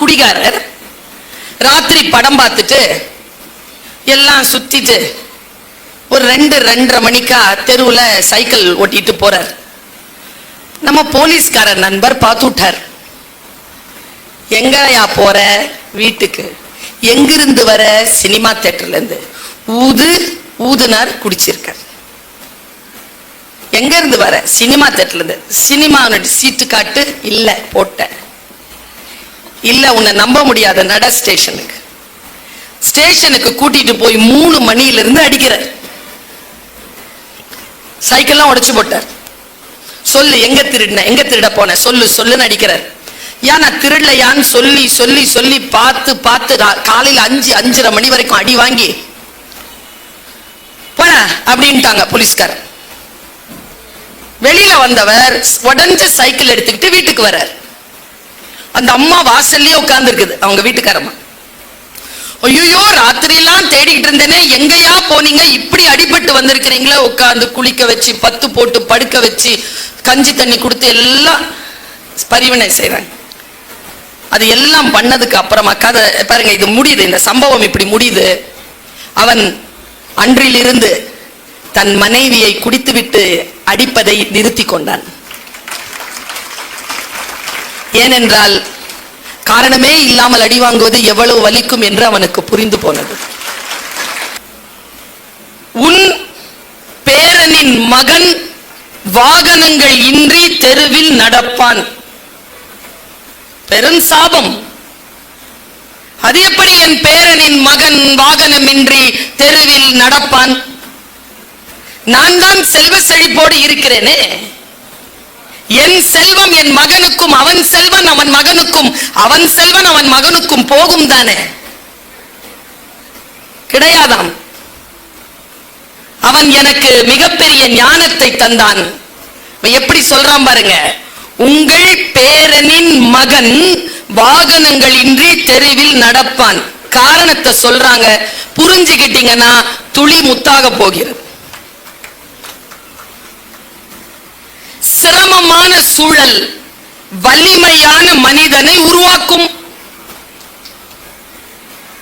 குடிகாரர் ராத்திரி படம் பார்த்துட்டு எல்லாம் சுத்திட்டு ஒரு ரெண்டு ரெண்டரை மணிக்கா தெருவுல சைக்கிள் ஓட்டிட்டு போறார். நம்ம போலீஸ்கார நண்பர் பார்த்து விட்டார். எங்கயா போற வீட்டுக்கு? எங்கிருந்து வர சினிமா தேட்டர்ல இருந்து? ஊது ஊதுனார் குடிச்சிருக்கார். எங்க இருந்து வர? சினிமா தேட்டர்ல இருந்து. சினிமா சீட்டு காட்டு இல்ல போட்ட இல்ல உன்னை நம்ப முடியாத நட ஸ்டேஷனுக்கு. ஸ்டேஷனுக்கு கூட்டிட்டு போய் மூணு மணியில இருந்து அடிக்கிறார். சைக்கிள்லாம் உடைச்சு போட்டார். சொல்லு எங்க திருடின எங்க திருட போன? சொல்லு சொல்லுன்னு அடிக்கிறார். ஏன் நான் திருடலையான்னு சொல்லி சொல்லி சொல்லி பார்த்து பார்த்து காலையில அஞ்சு அஞ்சரை மணி வரைக்கும் அடி வாங்கி போன அப்படின்ட்டாங்க போலீஸ்கார் வெளியில வந்தவர் உடஞ்ச சைக்கிள் எடுத்துக்கிட்டு வீட்டுக்கு வர்றார். அந்த அம்மா வாசல்லயே உட்கார்ந்து இருக்குது அவங்க வீட்டுக்காரம்மா. ஐயோ ராத்திரியெல்லாம் தேடிக்கிட்டு இருந்தேனே எங்கயா போனீங்க? இப்படி அடிபட்டு வந்திருக்கிறீங்களே உட்காந்து குளிக்க வச்சு பத்து போட்டு படுக்க வச்சு கஞ்சி தண்ணி கொடுத்து எல்லாம் பரிவினை செய்றாங்க. அது எல்லாம் பண்ணதுக்கு அப்புறமா கதை பாருங்க இது முடியுது. இந்த சம்பவம் இப்படி முடியுது. அவன் அன்றிலிருந்து தன் மனைவியை குடித்துவிட்டு அடிப்பதை நிறுத்தி கொண்டான். ஏனென்றால் காரணமே இல்லாமல் அடி வாங்குவது எவ்வளவு வலிக்கும் என்று அவனுக்கு புரிந்து போனது. உன் பேரனின் மகன் வாகனங்கள் இன்றி தெருவில் நடப்பான். பெரும் சாபம். அது எப்படி என் பேரனின் மகன் வாகனமின்றி தெருவில் நடப்பான்? நான் தான் செல்வ செழிப்போடு இருக்கிறேனே. என் செல்வம் என் மகனுக்கும் அவன் செல்வன் அவன் மகனுக்கும் அவன் செல்வன் அவன் மகனுக்கும் போகும் தானே? கிடையாதாம். அவன் எனக்கு மிகப்பெரிய ஞானத்தை தந்தான். அவன் எப்படி சொல்றான் பாருங்க உங்கள் பேரனின் மகன் வாகனங்களின்றி தெருவில் நடப்பான். காரணத்தை சொல்றாங்க புரிஞ்சுக்கிட்டீங்கன்னா துளி முத்தாக போகிறது. சிரமமான சூழல் வலிமையான மனிதனை உருவாக்கும்.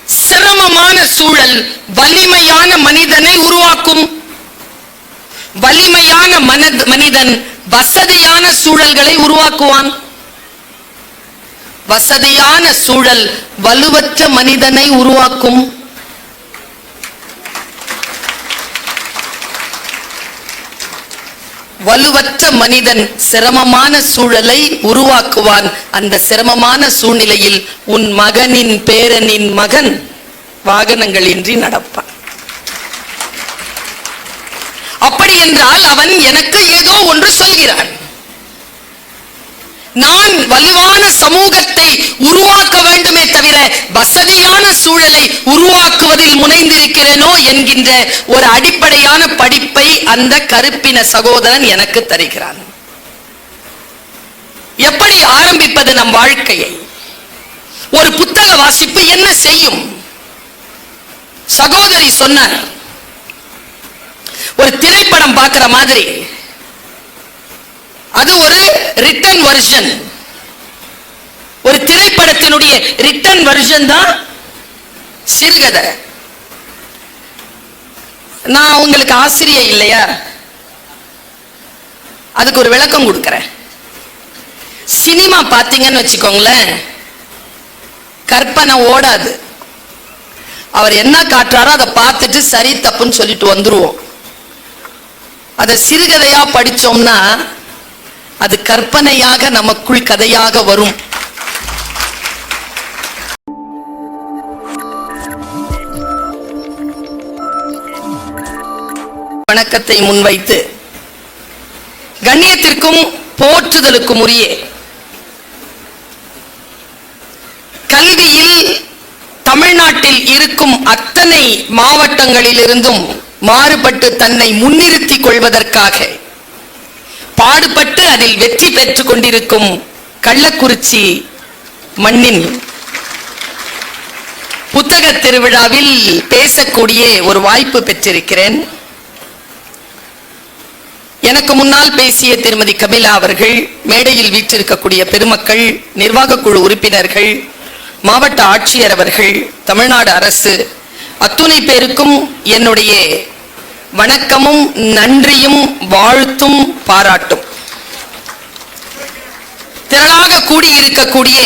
சிரமமான சூழல் வலிமையான மனிதனை உருவாக்கும். வலிமையான மனத் மனிதன் வசதியான சூழல்களை உருவாக்குவான். வசதியான சூழல் வலுவற்ற மனிதனை உருவாக்கும். வலுவற்ற மனிதன் சிரமமான சூழலை உருவாக்குவான். அந்த சிரமமான சூழ்நிலையில் உன் மகனின் பேரனின் மகன் வாகனங்கள் இன்றி நடப்பான். அப்படி என்றால் அவன் எனக்கு ஏதோ ஒன்று சொல்கிறான். நான் வலுவான சமூகத்தை உருவாக்க வேண்டுமே தவிர வசதியான சூழலை உருவாக்குவதில் முனைந்திருக்கிறேனோ என்கின்ற ஒரு அடிப்படையான படிப்பை அந்த கருப்பின சகோதரன் எனக்கு தருகிறான். எப்படி ஆரம்பிப்பது நம் வாழ்க்கையை? ஒரு புத்தக வாசிப்பு என்ன செய்யும்? சகோதரி சொன்னார் ஒரு திரைப்படம் பார்க்கிற மாதிரி. அது ஒரு ரிட்டன் வெர்ஷன் ஒரு திரைப்படத்தினுடைய ரிட்டன் வெர்ஷன் தான் சிறுகதை. நான் உங்களுக்கு ஆசிரியர் இல்லையா? அதுக்கு ஒரு விளக்கம் கொடுக்கறேன். சினிமா பார்த்தீங்கன்னு வச்சுக்கோங்களேன். கற்பனை ஓடாது. அவர் என்ன காட்டுறாரோ அதை பார்த்துட்டு சரி தப்புன்னு சொல்லிட்டு வந்துருவோம். அதை சிறுகதையா படிச்சோம்னா அது கற்பனையாக நமக்குள் கதையாக வரும். வணக்கத்தை முன்வைத்து கண்ணியத்திற்கும் போற்றுதலுக்கும் உரிய கல்வியில் தமிழ்நாட்டில் இருக்கும் அத்தனை மாவட்டங்களிலிருந்தும் மாறுபட்டு தன்னை முன்னிறுத்திக் கொள்வதற்காக பாடுபட்டு அதில் வெற்றி பெற்றுக் கொண்டிருக்கும் கள்ளக்குறிச்சி மண்ணின் புத்தக திருவிழாவில் பேசக்கூடிய ஒரு வாய்ப்பு பெற்றிருக்கிறேன். எனக்கு முன்னால் பேசிய திருமதி கபிலா அவர்கள் மேடையில் வீற்றிருக்கக்கூடிய பெருமக்கள் நிர்வாக குழு உறுப்பினர்கள் மாவட்ட ஆட்சியர் அவர்கள் தமிழ்நாடு அரசு அத்துணை பேருக்கும் என்னுடைய வணக்கமும் நன்றியும் வாழ்த்தும் பாராட்டும். திரளாக கூடியிருக்கக்கூடிய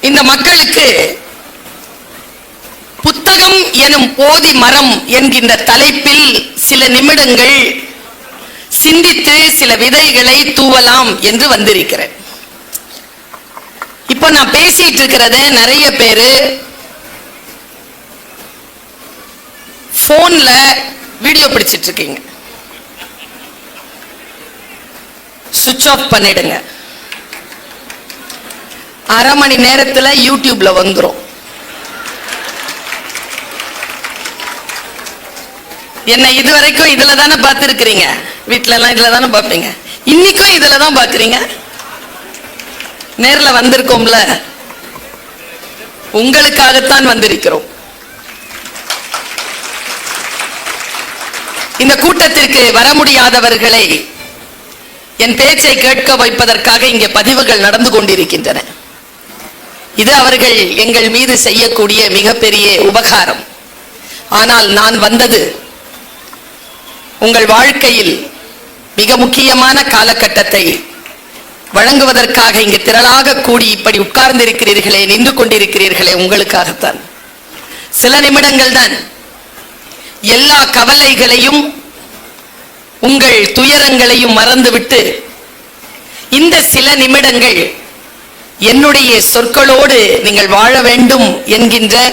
இந்த மக்களுக்கு புத்தகம் எனும் போதி மரம் என்கின்ற தலைப்பில் சில நிமிடங்கள் சிந்தித்து சில விதைகளை தூவலாம் என்று வந்திருக்கிறேன். இப்போ நான் பேசிட்டு இருக்கிறத நிறைய பேரு போன்ல வீடியோ பிடிச்சிட்டு இருக்கீங்க சுவிட்ச் ஆஃப் பண்ணிடுங்க. அரை மணி நேரத்தில் யூடியூப்ல வந்துரும். என்ன இதுவரைக்கும் இதுல தானே பார்த்துருக்கிறீங்க? வீட்டிலலாம் எல்லாம் இதுல தானே பார்ப்பீங்க. இன்னைக்கும் இதுல தான் பார்க்குறீங்க? நேரில் வந்திருக்கோம்ல. உங்களுக்காகத்தான் வந்திருக்கிறோம். இந்த கூட்டத்திற்கு வர முடியாதவர்களை என் பேச்சை கேட்க வைப்பதற்காக இங்கே பதிவுகள் நடந்து கொண்டிருக்கின்றன. இது அவர்கள் எங்கள் மீது செய்யக்கூடிய மிகப்பெரிய உபகாரம். ஆனால் நான் வந்தது உங்கள் வாழ்க்கையில் மிக முக்கியமான காலகட்டத்தை வழங்குவதற்காக இங்கு திரளாக கூடி இப்படி உட்கார்ந்திருக்கிறீர்களே நின்று கொண்டிருக்கிறீர்களே உங்களுக்காகத்தான். சில நிமிடங்கள் தான் எல்லா கவலைகளையும் உங்கள் துயரங்களையும் மறந்துவிட்டு இந்த சில நிமிடங்கள் என்னுடைய சொற்களோடு நீங்கள் வாழ வேண்டும் என்கின்ற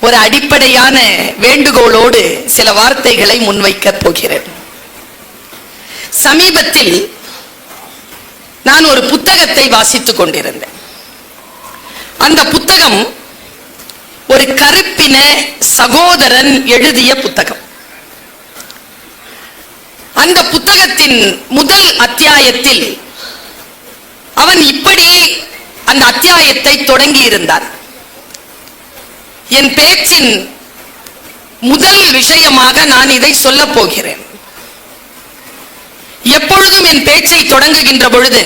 ஒரு அடிப்படையான வேண்டுகோளோடு சில வார்த்தைகளை முன்வைக்கப் போகிறேன். சமீபத்தில் நான் ஒரு புத்தகத்தை வாசித்துக் கொண்டிருந்தேன். அந்த புத்தகம் ஒரு கருப்பின சகோதரன் எழுதிய புத்தகம். அந்த புத்தகத்தின் முதல் அத்தியாயத்தில் அவன் இப்படி அந்த அத்தியாயத்தை தொடங்கி இருந்தான் என் பேச்சின் முதல் விஷயமாக நான் இதை சொல்ல போகிறேன். எப்பொழுதும் என் பேச்சை தொடங்குகின்ற பொழுது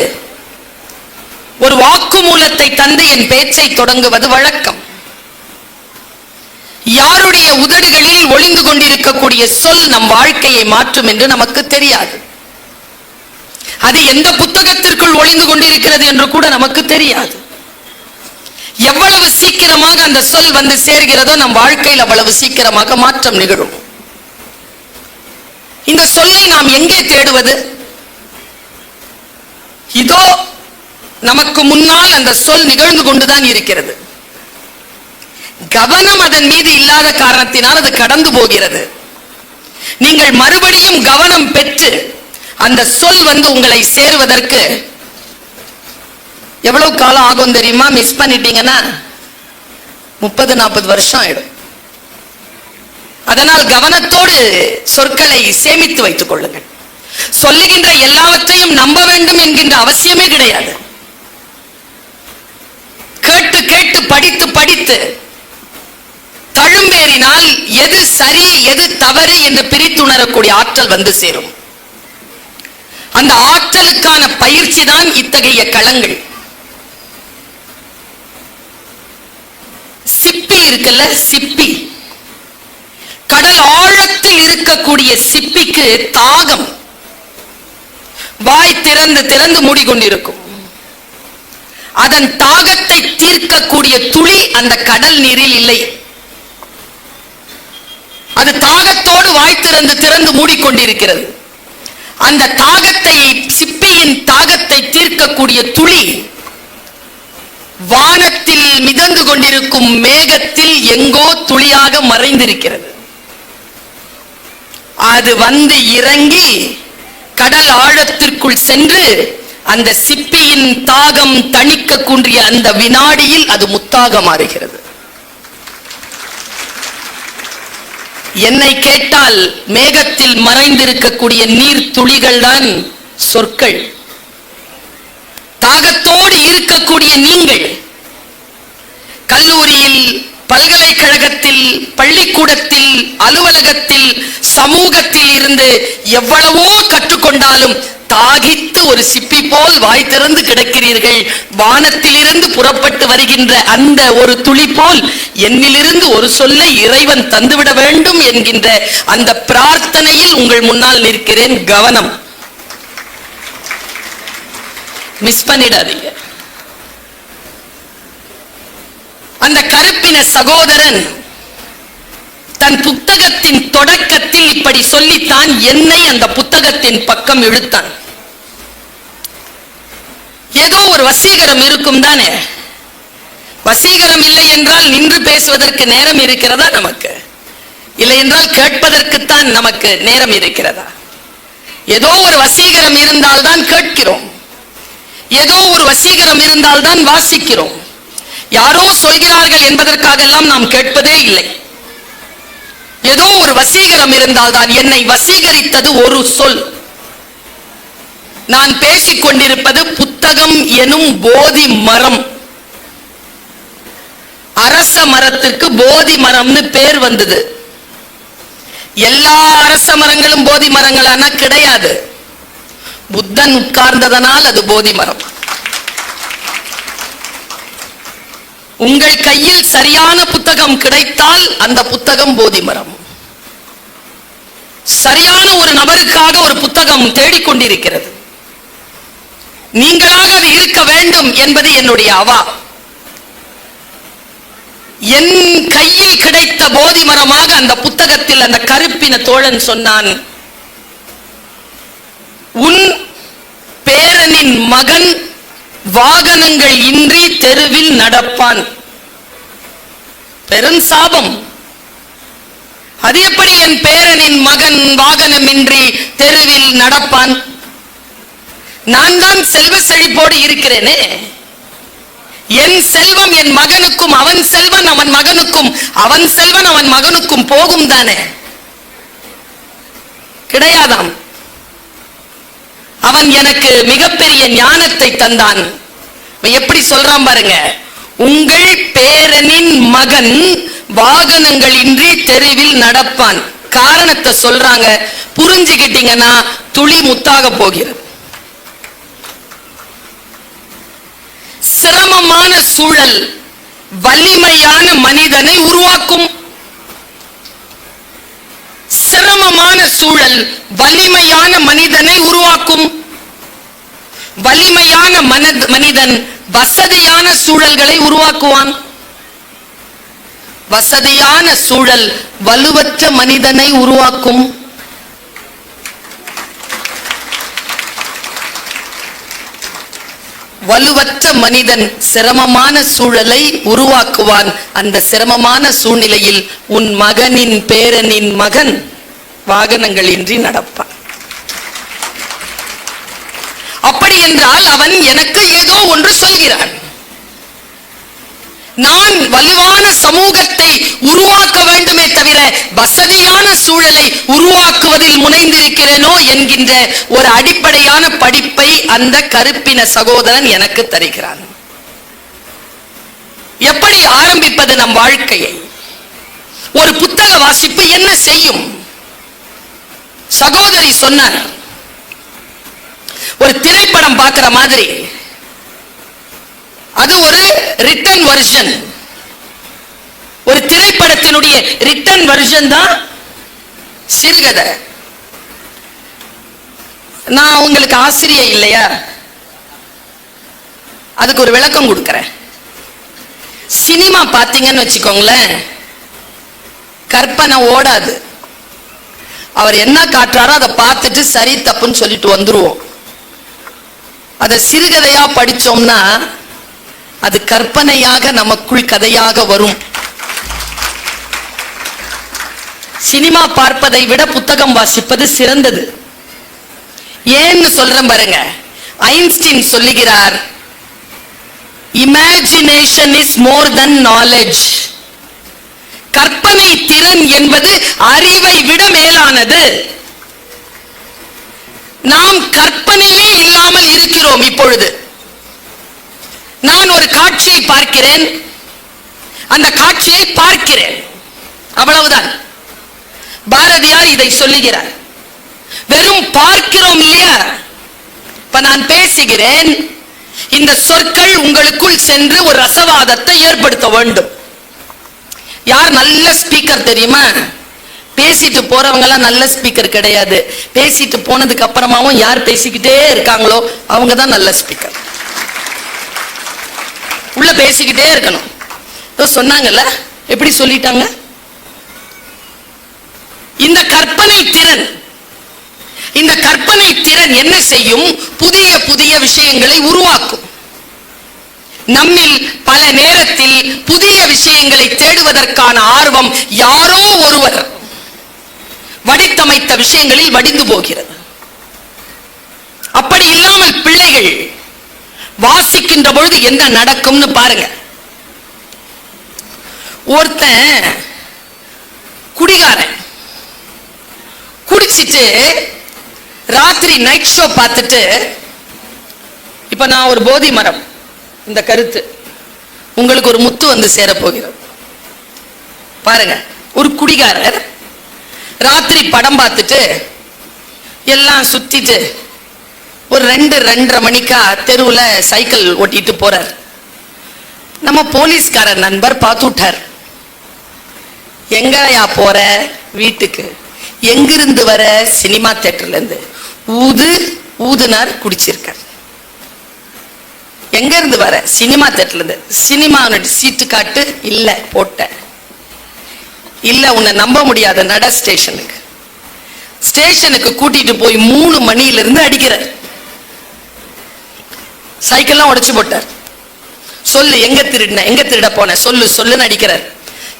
ஒரு வாக்குமூலத்தை தந்து என் பேச்சை தொடங்குவது வழக்கம். யாருடைய உதடுகளில் ஒளிந்து கொண்டிருக்கக்கூடிய சொல் நம் வாழ்க்கையை மாற்றும் என்று நமக்கு தெரியாது. அது எந்த புத்தகத்திற்குள் ஒளிந்து கொண்டிருக்கிறது என்று கூட நமக்கு தெரியாது. எவ்வளவு சீக்கிரமாக அந்த சொல் வந்து சேர்கிறதோ நம் வாழ்க்கையில் அவ்வளவு சீக்கிரமாக மாற்றம் நிகழும். இந்த சொல்லை நாம் எங்கே தேடுவது? இதோ நமக்கு முன்னால் அந்த சொல் நிகழ்ந்து கொண்டுதான் இருக்கிறது. கவனம் அதன் மீது இல்லாத காரணத்தினால் அது கடந்து போகிறது. நீங்கள் மறுபடியும் கவனம் பெற்று அந்த சொல் வந்து உங்களை சேருவதற்கு எவ்வளவு காலம் ஆகும் தெரியுமா? மிஸ் பண்ணிட்டீங்கன்னா முப்பது நாற்பது வருஷம் ஆயிடும். அதனால் கவனத்தோடு சொற்களை சேமித்து வைத்துக் கொள்ளுங்கள். சொல்லுகின்ற எல்லாவற்றையும் நம்ப வேண்டும் என்கின்ற அவசியமே கிடையாது. கேட்டு கேட்டு படித்து படித்து தழும்பேறினால் எது சரி எது தவறு என்று பிரித்துணரக்கூடிய ஆற்றல் வந்து சேரும். அந்த ஆற்றலுக்கான பயிற்சி தான் இத்தகைய களங்கள். சிப்பி இருக்குல்ல சிப்பி. கடல் ஆழத்தில் இருக்கக்கூடிய சிப்பிக்கு தாகம். வாய் திறந்து திறந்து மூடிக்கொண்டிருக்கும். அதன் தாகத்தை தீர்க்கக்கூடிய துளி அந்த கடல் நீரில் இல்லை. அது தாகத்தோடு வாய் திறந்து திறந்து மூடிக்கொண்டிருக்கிறது. அந்த தாகத்தை சிப்பியின் தாகத்தை தீர்க்கக்கூடிய துளி வானத்தில் மிதந்து கொண்டிருக்கும் மேகத்தில் எங்கோ துளியாக மறைந்திருக்கிறது. அது வந்து இறங்கி கடல் ஆழத்திற்குள் சென்று அந்த சிப்பியின் தாகம் தணிக்க கூன்றிய அந்த வினாடியில் அது முத்தாக மாறுகிறது. என்னை கேட்டால் மேகத்தில் மறைந்திருக்கக்கூடிய நீர் துளிகள் தான் சொற்கள். தாகத்தோடு இருக்கக்கூடிய நீங்கள். கல்லூரியில் பல்கலைக்கழகத்தில் பள்ளிக்கூடத்தில் அலுவலகத்தில் சமூகத்தில் இருந்து எவ்வளவோ கற்றுக்கொண்டாலும் தாகித்து ஒரு சிப்பி போல் வாய் திறந்து கிடக்கிறீர்கள். வானத்திலிருந்து புறப்பட்டு வருகின்ற அந்த ஒரு துளி போல் என்னிலிருந்து ஒரு சொல்லை இறைவன் தந்துவிட வேண்டும் என்கின்ற அந்த பிரார்த்தனையில் உங்கள் முன்னால் நிற்கிறேன் கவனம். மிஸ் பண்ணிடாதீங்க. அந்த கருப்பின சகோதரன் தன் புத்தகத்தின் தொடக்கத்தில் இப்படி சொல்லித்தான் என்னை அந்த புத்தகத்தின் பக்கம் இழுத்தான். ஒரு வசீகரம் இருக்கும் தானே? வசீகரம் இல்லை என்றால் நின்று பேசுவதற்கு நேரம் இருக்கிறதா நமக்கு? இல்லை என்றால் கேட்பதற்குத்தான் நமக்கு நேரம் இருக்கிறதா? ஏதோ ஒரு வசீகரம் இருந்தால்தான் கேட்கிறோம். ஏதோ ஒரு வசீகரம் இருந்தால்தான் வாசிக்கிறோம். யாரோ சொல்கிறார்கள் என்பதற்காக எல்லாம் நாம் கேட்பதே இல்லை. ஏதோ ஒரு வசீகரம் இருந்தால்தான் என்னை வசீகரித்தது ஒரு சொல். நான் பேசிக் கொண்டிருப்பது புத்தகம் எனும் போதி மரம். அரச மரத்திற்கு போதி மரம்னு பேர் வந்தது. எல்லா அரச மரங்களும் போதி மரங்களான கிடையாது. புத்தன் உட்கார்ந்ததனால் அது போதி மரம். உங்கள் கையில் சரியான புத்தகம் கிடைத்தால் அந்த புத்தகம் போதி மரம். சரியான ஒரு நபருக்காக ஒரு புத்தகம் தேடிக்கொண்டிருக்கிறது. நீங்களாக அது இருக்க வேண்டும் என்பது என்னுடைய அவா. என் கையில் கிடைத்த போதி மரமாக அந்த புத்தகத்தில் அந்த கருப்பின தோழன் சொன்னான் உன் பேரனின் மகன் வாகனங்கள் இன்றி தெருவில் நடப்பான். பெரும் சாபம். அது எப்படி என் பேரனின் மகன் வாகனமின்றி தெருவில் நடப்பான்? நான் தான் செல்வ செழிப்போடு இருக்கிறேனே. என் செல்வம் என் மகனுக்கும் அவன் செல்வன் அவன் மகனுக்கும் அவன் செல்வன் அவன் மகனுக்கும் போகும் தானே. கிடையாதாம். அவன் எனக்கு மிகப்பெரிய ஞானத்தை தந்தான். எப்படி சொல்றான் பாருங்க. உங்கள் பேரனின் மகன் வாகனங்களின்றி தெருவில் நடப்பான். காரணத்தை சொல்றாங்க. புரிஞ்சுக்கிட்டீங்கன்னா துளி முத்தாக போகிறது. சிரமமான சூழல் வலிமையான மனிதனை உருவாக்கும். சிரமமான சூழல் வலிமையான மனிதனை உருவாக்கும். வலிமையான மனத் மனிதன் வசதியான சூழல்களை உருவாக்குவான். வசதியான சூழல் வலுவற்ற மனிதனை உருவாக்கும். வலுவற்ற மனிதன் சிரமமான சூழலை உருவாக்குவான். அந்த சிரமமான சூழ்நிலையில் உன் மகனின் பேரனின் மகன் வாகனங்களின்றி நடப்பான். அப்படி என்றால் அவன் எனக்கு ஏதோ ஒன்று சொல்கிறான். நான் வலுவான சமூகத்தை உருவாக்க வேண்டுமே தவிர வசதியான சூழலை உருவாக்குவதில் முனைந்திருக்கிறேனோ என்கின்ற ஒரு அடிப்படையான படிப்பை அந்த கருப்பின சகோதரன் எனக்கு தருகிறான். எப்படி ஆரம்பிப்பது நம் வாழ்க்கையை? ஒரு புத்தக வாசிப்பு என்ன செய்யும்? சகோதரி சொன்னார் ஒரு திரைப்படம் பார்க்கிற மாதிரி. அது ஒரு ரிட்டன் வெர்ஷன் ஒரு திரைப்படத்தினுடைய ரிட்டன் வெர்ஷன் தான் சிறுகதை. நான் உங்களுக்கு ஆசிரியர் இல்லையா? அதுக்கு ஒரு விளக்கம் கொடுக்கறேன். சினிமா பார்த்தீங்கன்னு வச்சுக்கோங்களேன். கற்பனை ஓடாது. அவர் என்ன காட்டுறாரோ அதை பார்த்துட்டு சரி தப்புன்னு சொல்லிட்டு வந்துருவோம். அதை சிறுகதையா படிச்சோம்னா அது கற்பனையாக நமக்குள் கதையாக வரும். சினிமா பார்ப்பதை விட புத்தகம் வாசிப்பது சிறந்தது. ஏன்னு சொல்றேன் பாருங்க. ஐன்ஸ்டீன் சொல்லுகிறார் imagination is more than knowledge கற்பனை திறன் என்பது அறிவை விட மேலானது. நாம் கற்பனையே இல்லாமல் இருக்கிறோம் இப்பொழுது. நான் ஒரு காட்சியை பார்க்கிறேன். அந்த காட்சியை பார்க்கிறேன். அவ்வளவுதான். பாரதியார் இதை சொல்லுகிறார். வெறும் பார்க்கிறோம் இல்லையா? இப்ப நான் பேசுகிறேன். இந்த சொற்கள் உங்களுக்குள் சென்று ஒரு ரசவாதத்தை ஏற்படுத்த வேண்டும். யார் நல்ல ஸ்பீக்கர் தெரியுமா? பேசிட்டு போறவங்க எல்லாம் நல்ல ஸ்பீக்கர் கிடையாது. பேசிட்டு போனதுக்கு அப்புறமாவும் யார் பேசிக்கிட்டே இருக்காங்களோ அவங்க தான் நல்ல ஸ்பீக்கர் உள்ள பேசிக்கிட்டே இருக்கணும். சொன்னாங்கல்ல? எப்படி சொல்லிட்டாங்க? இந்த கற்பனை திறன் இந்த கற்பனை திறன் என்ன செய்யும்? புதிய புதிய விஷயங்களை உருவாக்கும். நம்மில் பல நேரத்தில் புதிய விஷயங்களை தேடுவதற்கான ஆர்வம் யாரோ ஒருவர் வடித்தமைத்த விஷயங்களில் வடிந்து போகிறது. அப்படி இல்லாமல் பிள்ளைகள் வாசிக்கின்ற பொழுது என்ன நடக்கும்னு பாருங்க. ஒருத்தன் குடிகாரன். குடிச்சிட்டு ராத்திரி நைட் ஷோ பார்த்துட்டு இப்ப நான் ஒரு போதி மரம் இந்த கருத்து. உங்களுக்கு ஒரு முத்து வந்து சேரப்போகிறது பாருங்க ஒரு குடிகாரர் ராத்திரி படம் பார்த்துட்டு எல்லாம் சுத்திட்டு ஒரு ரெண்டு ரெண்டரை மணிக்கா தெருவில் சைக்கிள் ஓட்டிட்டு போறார். நம்ம போலீஸ்கார நண்பர் பார்த்து விட்டார் எங்கயா போற வீட்டுக்கு? எங்கிருந்து வர சினிமா தேட்டர்ல இருந்து ஊது ஊதுனார் குடிச்சிருக்கார். எங்க இருந்து வர சினிமா தேட்டர்ல இருந்து சினிமா சீட்டு காட்டு இல்ல போட்ட இல்ல உன்னை நம்ப முடியாத நட ஸ்டேஷனுக்கு. ஸ்டேஷனுக்கு கூட்டிட்டு போய் மூணு மணியிலிருந்து அடிக்கிறார். சைக்கிள்லாம் உடைச்சு போட்டார். சொல்லு எங்க திருடின எங்க திருட போன? சொல்லு சொல்லுன்னு அடிக்கிறார்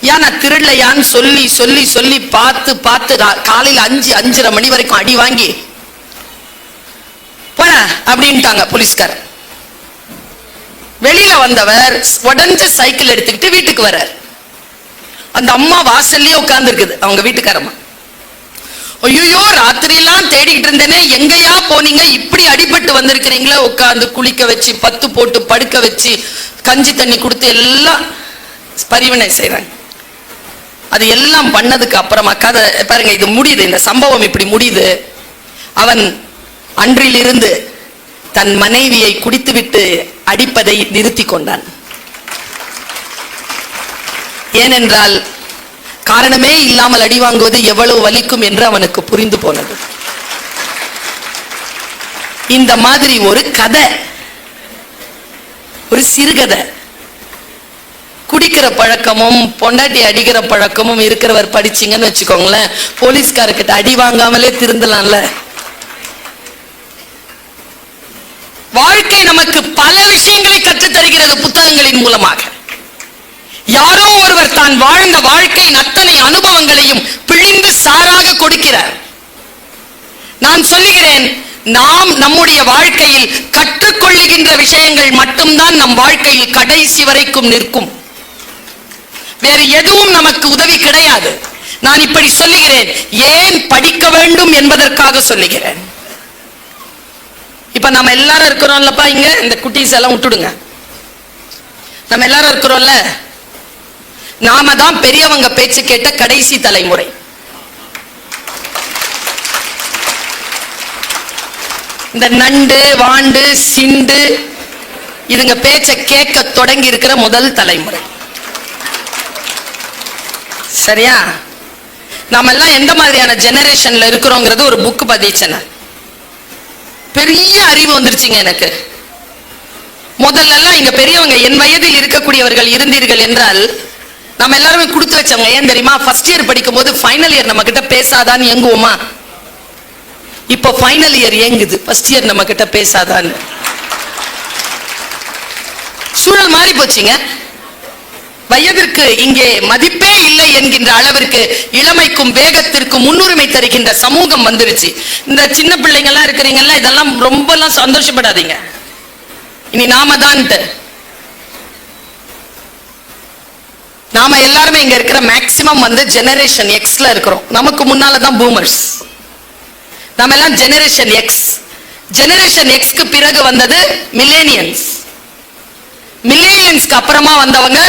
ஏன் நான் திருடலையான்னு சொல்லி சொல்லி சொல்லி பார்த்து பார்த்து காலையில அஞ்சு அஞ்சரை மணி வரைக்கும் அடி வாங்கி போன அப்படின்ட்டாங்க போலீஸ்கார் வெளியில வந்தவர் உடஞ்ச சைக்கிள் எடுத்துக்கிட்டு வீட்டுக்கு வர்றார். அந்த அம்மா வாசல்லயே உட்கார்ந்து இருக்குது அவங்க வீட்டுக்காரம்மா. ஐயோ ராத்திரியெல்லாம் தேடிட்டு இருந்தேனே எங்கயா போனீங்க? இப்படி அடிபட்டு வந்திருக்கிறீங்களே உட்காந்து குளிக்க வச்சு பத்து போட்டு படுக்க வச்சு கஞ்சி தண்ணி கொடுத்து எல்லாம் பரிவினை செய்றாங்க. அது எல்லாம் பண்ணதுக்கு அப்புறமா கதை பாருங்க இது முடியுது. இந்த சம்பவம் இப்படி முடியுது. அவன் அன்றிலிருந்து தன் மனைவியை குடித்துவிட்டு அடிப்பதை நிறுத்தி கொண்டான். ஏனென்றால் காரணமே இல்லாமல் அடி வாங்குவது எவ்வளவு வலிக்கும் என்று அவனுக்கு புரிந்து போனது. இந்த மாதிரி ஒரு கதை ஒரு சிறுகதை. குடிக்கிற பழக்கமும் பொண்டாட்டி அடிக்கிற பழக்கமும் இருக்கிறவர் படிச்சீங்கன்னு வச்சுக்கோங்களேன் போலீஸ்காரர்கிட்ட அடி வாங்காமலே திருந்தலாம்ல. வாழ்க்கை நமக்கு பல விஷயங்களை கற்றுத்தருகிறது புத்தகங்களின் மூலமாக. யாரோ ஒருவர் தான் வாழ்ந்த வாழ்க்கையின் அத்தனை அனுபவங்களையும் பிழிந்து சாராக கொடுக்கிறார். நான் சொல்லுகிறேன் நாம் நம்முடைய வாழ்க்கையில் கற்றுக்கொள்ளுகின்ற விஷயங்கள் மட்டும்தான் நம் வாழ்க்கையில் கடைசி வரைக்கும் நிற்கும். வேறு எதுவும் நமக்கு உதவி கிடையாது. நான் இப்படி சொல்லுகிறேன் ஏன் படிக்க வேண்டும் என்பதற்காக சொல்லுகிறேன். இப்ப நம்ம எல்லாரும் இருக்கிறோம்லப்பா இங்க? இந்த குட்டீஸ் எல்லாம் விட்டுடுங்க. நம்ம எல்லாரும் இருக்கிறோம்ல? நாம தான் பெரியவங்க பேச்சு கேட்ட கடைசி தலைமுறை. இந்த நண்டு வாண்டு சிண்டு இதுங்க பேச்ச கேட்க தொடங்கி இருக்கிற முதல் தலைமுறை. சரியா? நாம எல்லாம் எந்த மாதிரியான ஜெனரேஷன்ல இருக்கிறோங்கிறது ஒரு புக் பதிச்சன. பெரிய அறிவு வந்துருச்சுங்க எனக்கு. முதல்ல எல்லாம் இங்க பெரியவங்க என் வயதில் இருக்கக்கூடியவர்கள் இருந்தீர்கள் என்றால் நம்ம எல்லாருமே கொடுத்து வச்சவங்க. ஏன் தெரியுமா? ஃபர்ஸ்ட் இயர் படிக்கும் போது ஃபைனல் இயர் நம்ம கிட்ட பேசாதான்னு எங்குவோமா இப்போ ஃபைனல் இயர் ஏங்குது. ஃபர்ஸ்ட் இயர் நம்ம கிட்ட பேசாதான்னு. சூழல் மாறி போச்சுங்க. வயதிற்கு இங்கே மதிப்பே இல்லை என்கின்ற அளவிற்கு இளமைக்கும் வேகத்திற்கும் முன்னுரிமை தருகின்ற சமூகம் வந்துருச்சு. இந்த சின்ன பிள்ளைங்க எல்லாம் இருக்கிறீங்கல்ல இதெல்லாம் ரொம்ப எல்லாம் சந்தோஷப்படாதீங்க. இனி நாம தான்ட்டு நாம எல்லாருமே இங்க இருக்கிற மேக்சிமம் வந்து ஜெனரேஷன் எக்ஸ்ல இருக்கிறோம். நமக்கு முன்னால தான் பூமர்ஸ் நாம எல்லாம் ஜெனரேஷன் எக்ஸ் ஜெனரேஷன் எக்ஸ்க்கு பிறகு வந்தது மில்லேனியன்ஸ் மில்லேனியன்ஸ்க்கு அப்புறமா வந்தவங்க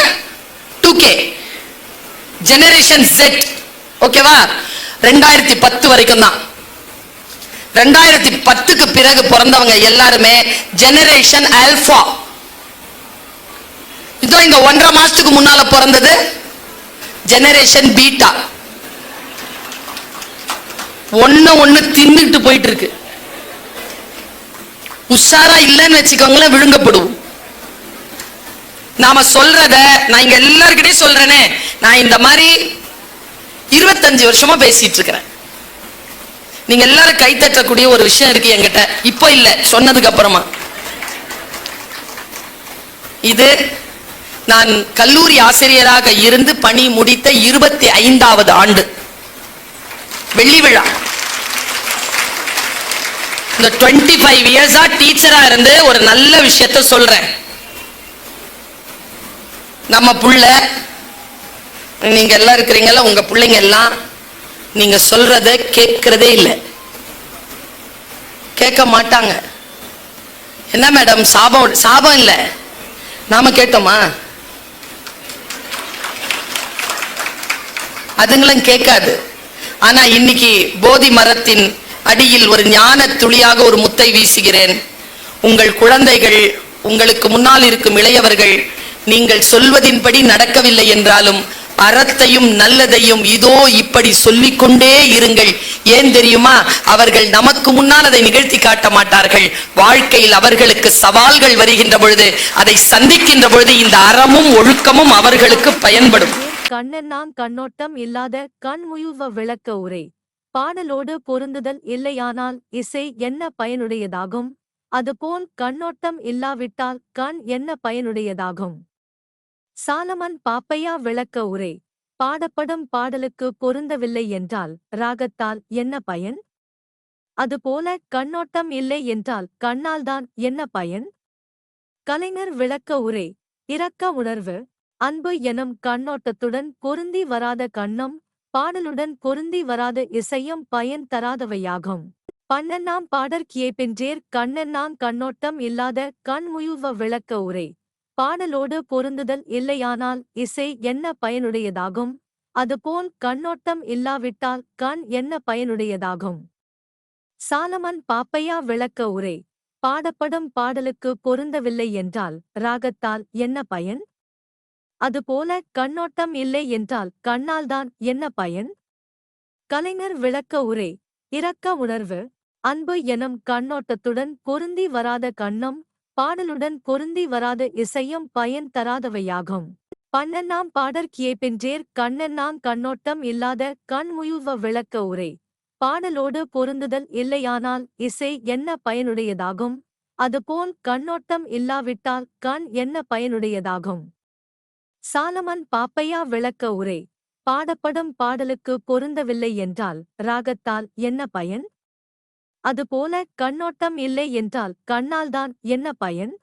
டூ கே ஜெனரேஷன் செட் ஓகேவா ரெண்டாயிரத்தி பத்து வரைக்கும் தான். ரெண்டாயிரத்தி பத்துக்கு பிறகு பிறந்தவங்க எல்லாருமே ஜெனரேஷன் ஆல்பா இதோ இந்த ஒன்றரை மாசத்துக்கு முன்னால பிறந்தது ஜெனரேஷன் பீட்டா ஒண்ணு ஒண்ணு தின்னுட்டு போயிட்டு இருக்கு உஷாரா இல்லைன்னு வச்சுக்கோங்களேன் விழுங்கப்படுவோம். நாம சொல்றத நான் இங்க எல்லாருக்கிட்டையும் சொல்றேனே. நான் இந்த மாதிரி இருபத்தஞ்சு வருஷமா பேசிட்டு இருக்கிறேன். நீங்க எல்லாரும் கை தட்டக்கூடிய ஒரு விஷயம் இருக்கு என்கிட்ட. இப்போ இல்ல சொன்னதுக்கு அப்புறமா. இது நான் கல்லூரி ஆசிரியராக இருந்து பணி முடித்த இருபத்தி ஐந்தாவது ஆண்டு. வெள்ளி விழா. இந்த டுவெண்ட்டி ஃபைவ் இயர்ஸா டீச்சரா இருந்து ஒரு நல்ல விஷயத்த சொல்றேன். நம்ம புள்ள நீங்க எல்லாம் இருக்கிறீங்கல்ல உங்க பிள்ளைங்க எல்லாம் நீங்க சொல்றத கேட்கறதே இல்லை. கேட்க மாட்டாங்க. என்ன மேடம் சாபம் சாபம் இல்லை? நாம கேட்டோமா? அதுங்களும் கேட்காது. ஆனா இன்னைக்கு போதி மரத்தின் அடியில் ஒரு ஞான துளியாக ஒரு முத்தை வீசுகிறேன். உங்கள் குழந்தைகள் உங்களுக்கு முன்னால் இருக்கும் இளையவர்கள் நீங்கள் சொல்வதின்படி நடக்கவில்லை என்றாலும் அறத்தையும் நல்லதையும் இதோ இப்படி சொல்லிக்கொண்டே இருங்கள். ஏன் தெரியுமா? அவர்கள் நமக்கு முன்னால் அதை நிகழ்த்தி காட்ட மாட்டார்கள். வாழ்க்கையில் அவர்களுக்கு சவால்கள் வருகின்ற பொழுது அதை சந்திக்கின்ற பொழுது இந்த அறமும் ஒழுக்கமும் அவர்களுக்கு பயன்படும். கண்ணென்னாங் கண்ணோட்டம் இல்லாத கண்முயுவ விளக்க உரை. பாடலோடு பொருந்துதல் இல்லையானால் இசை என்ன பயனுடையதாகும்? அதுபோல் கண்ணோட்டம் இல்லாவிட்டால் கண் என்ன பயனுடையதாகும்? சாலமன் பாப்பையா விளக்க உரை. பாடப்படும் பாடலுக்கு பொருந்தவில்லை என்றால் ராகத்தால் என்ன பயன்? அதுபோல கண்ணோட்டம் இல்லை என்றால் கண்ணால்தான் என்ன பயன்? கலைஞர் விளக்க உரை. இரக்க உணர்வு. அன்பு எனும் கண்ணோட்டத்துடன் பொருந்தி வராத கண்ணம் பாடலுடன் பொருந்தி வராத இசையும் பயன் தராதவையாகும். பன்னெண்ணாம் பாடற்கியேபென்றேர் கண்ணெண்ணாங் கண்ணோட்டம் இல்லாத கண்முயுவ விளக்க உரை. பாடலோடு பொருந்துதல் இல்லையானால் இசை என்ன பயனுடையதாகும்? அதுபோல் கண்ணோட்டம் இல்லாவிட்டால் கண் என்ன பயனுடையதாகும்? சாலமன் பாப்பையா விளக்க உரை. பாடப்படும் பாடலுக்கு பொருந்தவில்லை என்றால் ராகத்தால் என்ன பயன்? அதுபோல கண்ணோட்டம் இல்லை என்றால் கண்ணால்தான் என்ன பயன்? கலைஞர் விளக்க உரை இரக்க உணர்வு அன்பு எனும் கண்ணோட்டத்துடன் பொருந்தி வராத கண்ணம் பாடலுடன் பொருந்தி வராத இசையும் பயன் தராதவையாகும். பன்னெண்ணாம் பாடற்கியேபென்றேர் கண்ணெண்ணாம் கண்ணோட்டம் இல்லாத கண்முயுவ விளக்க உரை பாடலோடு பொருந்துதல் இல்லையானால் இசை என்ன பயனுடையதாகும்? அதுபோல் கண்ணோட்டம் இல்லாவிட்டால் கண் என்ன பயனுடையதாகும்? சாலமன் பாப்பையா விளக்க உரை. பாடப்படும் பாடலுக்கு பொருந்தவில்லை என்றால் ராகத்தால் என்ன பயன்? அதுபோல கண்ணோட்டம் இல்லை என்றால் கண்ணால்தான் என்ன பயன்?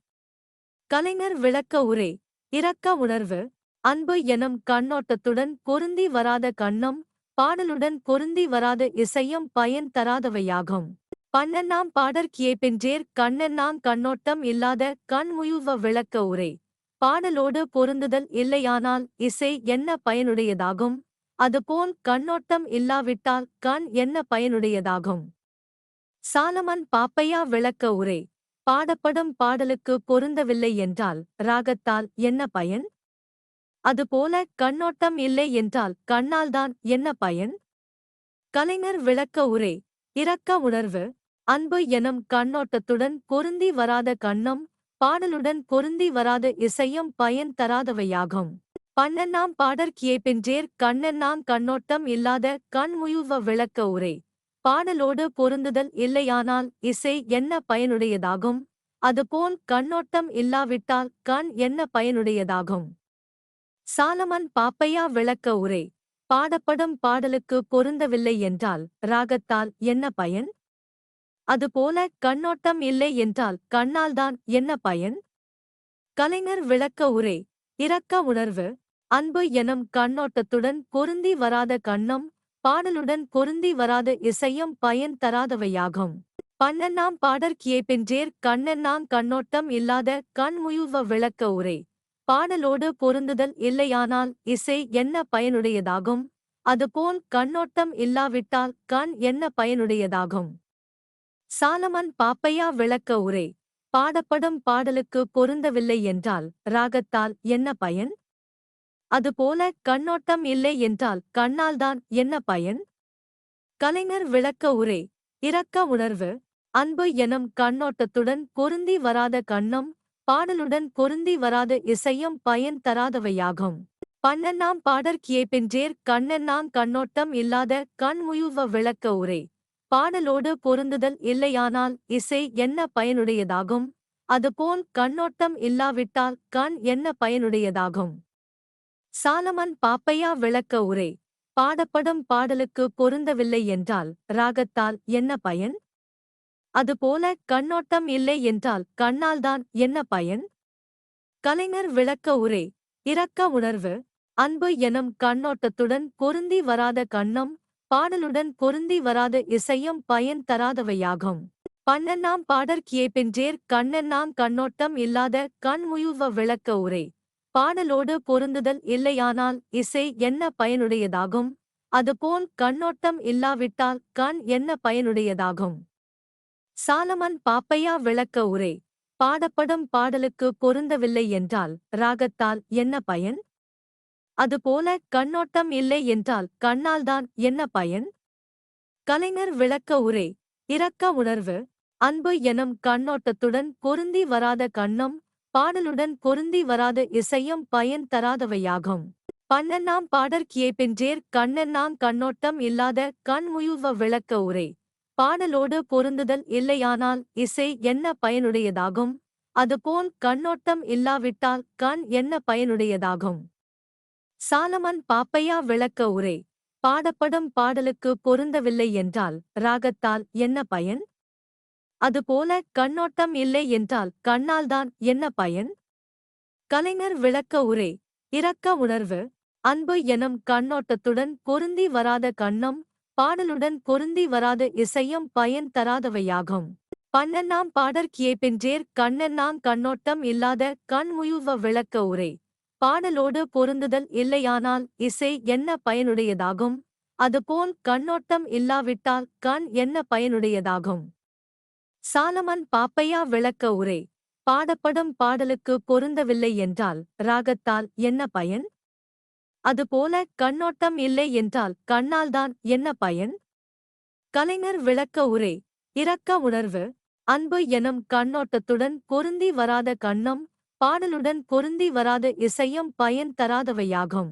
கலைஞர் விளக்க உரை. இரக்க உணர்வு. அன்பு எனும் கண்ணோட்டத்துடன் பொருந்தி வராத கண்ணம் பாடலுடன் பொருந்தி வராத இசையும் பயன் தராதவையாகும். பன்னெண்ணாம் பாடற்கியேபென்றேர் கண்ணெண்ணாம் கண்ணோட்டம் இல்லாத கண்முயுவ விளக்க உரை. பாடலோடு பொருந்துதல் இல்லையானால் இசை என்ன பயனுடையதாகும்? அதுபோல் கண்ணோட்டம் இல்லாவிட்டால் கண் என்ன பயனுடையதாகும்? சாலமன் பாப்பையா விளக்க உரை. பாடப்படும் பாடலுக்கு பொருந்தவில்லை என்றால் ராகத்தால் என்ன பயன்? அதுபோல கண்ணோட்டம் இல்லை என்றால் கண்ணால்தான் என்ன பயன்? கலைஞர் விளக்க உரை. இரக்க உணர்வு. அன்பு எனும் கண்ணோட்டத்துடன் பொருந்தி வராத கண்ணம் பாடலுடன் பொருந்தி வராத இசையும் பயன் தராதவையாகும். பன்னெண்ணாம் பாடற்கியேபென்றேர் கண்ணெண்ணாங் கண்ணோட்டம் இல்லாத கண்முயுவ விளக்க உரை. பாடலோடு பொருந்துதல் இல்லையானால் இசை என்ன பயனுடையதாகும்? அதுபோல் கண்ணோட்டம் இல்லாவிட்டால் கண் என்ன பயனுடையதாகும்? சாலமன் பாப்பையா விளக்க உரை. பாடப்படும் பாடலுக்கு பொருந்தவில்லை என்றால் ராகத்தால் என்ன பயன்? அதுபோல கண்ணோட்டம் இல்லை என்றால் கண்ணால்தான் என்ன பயன்? கலைஞர் விளக்க உரை இரக்க உணர்வு அன்பு எனும் கண்ணோட்டத்துடன் பொருந்தி வராத கண்ணம் பாடலுடன் பொருந்தி வராத இசையும் பயன் தராதவையாகும். பன்னெண்ணாம் பாடற்கியேபென்றேர் கண்ணெண்ணாங் கண்ணோட்டம் இல்லாத கண்முயுவ விளக்க உரை பாடலோடு பொருந்துதல் இல்லையானால் இசை என்ன பயனுடையதாகும்? அதுபோல் கண்ணோட்டம் இல்லாவிட்டால் கண் என்ன பயனுடையதாகும்? சாலமன் பாப்பையா விளக்க உரை. பாடப்படும் பாடலுக்கு பொருந்தவில்லை என்றால் ராகத்தால் என்ன பயன்? அதுபோல கண்ணோட்டம் இல்லை என்றால் கண்ணால்தான் என்ன பயன்? கலைஞர் விளக்க உரை. இரக்க உணர்வு. அன்பு எனும் கண்ணோட்டத்துடன் பொருந்தி வராத கண்ணம் பாடலுடன் பொருந்தி வராத இசையும் பயன் தராதவையாகும். பன்னெண்ணாம் பாடற்கியே பின்றேர் கண்ணெண்ணாங் கண்ணோட்டம் இல்லாத கண்முயுவ விளக்க உரை. பாடலோடு பொருந்துதல் இல்லையானால் இசை என்ன பயனுடையதாகும்? அதுபோல் கண்ணோட்டம் இல்லாவிட்டால் கண் என்ன பயனுடையதாகும்? சாலமன் பாப்பையா விளக்க உரை. பாடப்படும் பாடலுக்கு பொருந்தவில்லை என்றால் ராகத்தால் என்ன பயன்? அதுபோல கண்ணோட்டம் இல்லை என்றால் கண்ணால்தான் என்ன பயன்? கலைஞர் விளக்க உரை. இரக்க உணர்வு. அன்பு எனும் கண்ணோட்டத்துடன் பொருந்தி வராத கண்ணம் பாடலுடன் பொருந்தி வராத இசையும் பயன் தராதவையாகும். பன்னெண்ணாம் பாடற்கியே பின்றேர் கண்ணெண்ணாங் கண்ணோட்டம் இல்லாத கண்முயுவ விளக்க உரை. பாடலோடு பொருந்துதல் இல்லையானால் இசை என்ன பயனுடையதாகும்? அதுபோல் கண்ணோட்டம் இல்லாவிட்டால் கண் என்ன பயனுடையதாகும்? சாலமன் பாப்பையா விளக்க உரை. பாடப்படும் பாடலுக்கு பொருந்தவில்லை என்றால் ராகத்தால் என்ன பயன்? அதுபோல கண்ணோட்டம் இல்லை என்றால் கண்ணால்தான் என்ன பயன்? கலைஞர் விளக்க உரை இரக்க உணர்வு அன்பு எனும் கண்ணோட்டத்துடன் பொருந்தி வராத கண்ணம் பாடலுடன் பொருந்தி வராத இசையும் பயன் தராதவையாகும். பன்னெண்ணாம் பாடற்கியே பின்றேர் கண்ணெண்ணாங் கண்ணோட்டம் இல்லாத கண்முயுவ விளக்க உரை பாடலோடு பொருந்துதல் இல்லையானால் இசை என்ன பயனுடையதாகும்? அதுபோல் கண்ணோட்டம் இல்லாவிட்டால் கண் என்ன பயனுடையதாகும்? சாலமன் பாப்பையா விளக்க உரை. பாடப்படும் பாடலுக்கு பொருந்தவில்லை என்றால் ராகத்தால் என்ன பயன்? அதுபோல கண்ணோட்டம் இல்லை என்றால் கண்ணால்தான் என்ன பயன்? கலைஞர் விளக்க உரை. இரக்க உணர்வு. அன்பு எனும் கண்ணோட்டத்துடன் பொருந்தி வராத கண்ணம் பாடலுடன் பொருந்தி வராத இசையும் பயன் தராதவையாகும். பன்னெண்ணாம் பாடற்கியே பின்றேர் கண்ணெண்ணாம் கண்ணோட்டம் இல்லாத கண்முயுவ விளக்க உரை. பாடலோடு பொருந்துதல் இல்லையானால் இசை என்ன பயனுடையதாகும்? அதுபோல் கண்ணோட்டம் இல்லாவிட்டால் கண் என்ன பயனுடையதாகும்? சாலமன் பாப்பையா விளக்க உரை. பாடப்படும் பாடலுக்கு பொருந்தவில்லை என்றால் ராகத்தால் என்ன பயன்? அதுபோல கண்ணோட்டம் இல்லை என்றால் கண்ணால்தான் என்ன பயன்? கலைஞர் விளக்க உரை. இரக்க உணர்வு. அன்பு எனும் கண்ணோட்டத்துடன் பொருந்தி வராத கண்ணம் பாடலுடன் பொருந்தி வராத இசையும் பயன் தராதவையாகும்.